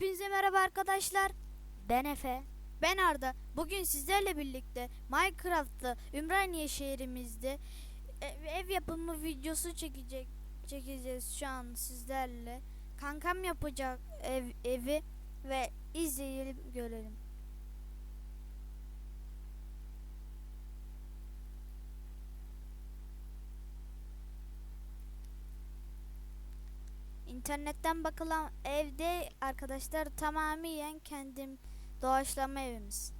Hepinize merhaba arkadaşlar. Ben Efe. Ben Arda. Bugün sizlerle birlikte Minecraft'ta Ümraniye şehrimizde ev, ev yapımı videosu çekecek çekeceğiz şu an sizlerle. Kankam yapacak ev, evi ve izleyelim görelim. İnternetten bakılan evde arkadaşlar tamamen kendim doğaçlama evimiz.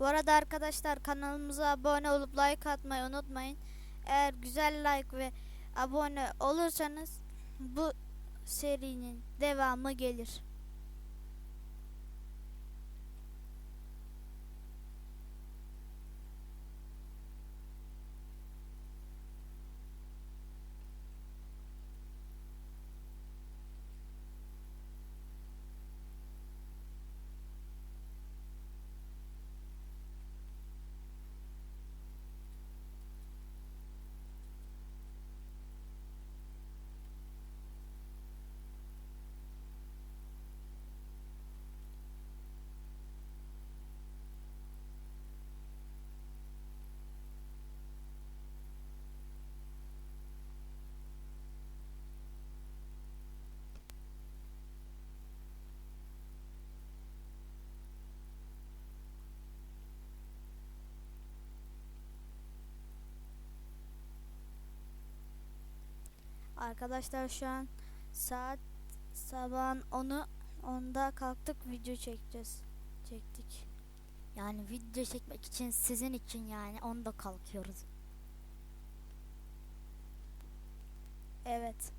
Bu arada arkadaşlar kanalımıza abone olup like atmayı unutmayın. Eğer güzel like ve abone olursanız bu serinin devamı gelir. Arkadaşlar şu an saat sabahın 10'u 10'da kalktık video çekeceğiz. Çektik. Yani video çekmek için sizin için yani onda kalkıyoruz. Evet.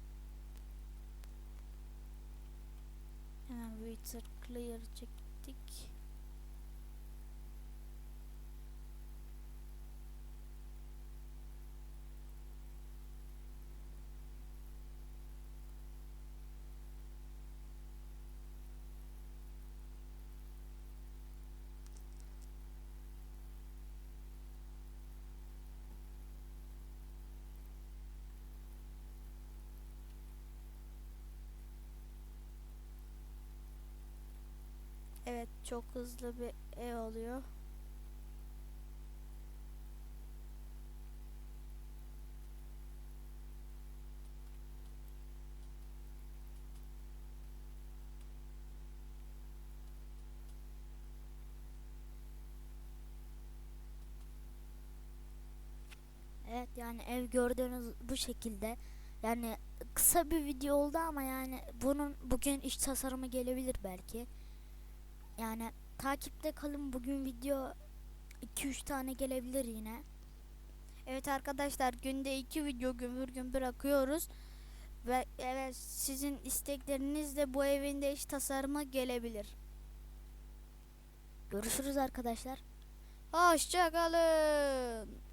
Hemen Wither Clear çektik. Evet çok hızlı bir ev oluyor. Evet yani ev gördüğünüz bu şekilde. Yani kısa bir video oldu ama yani bunun bugün iç tasarımı gelebilir belki. Yani takipte kalın bugün video 2-3 tane gelebilir yine. Evet arkadaşlar günde iki video gümbür gümbür akıyoruz. Ve evet sizin isteklerinizle bu evin de iş tasarımı gelebilir. Görüşürüz arkadaşlar. Hoşçakalın.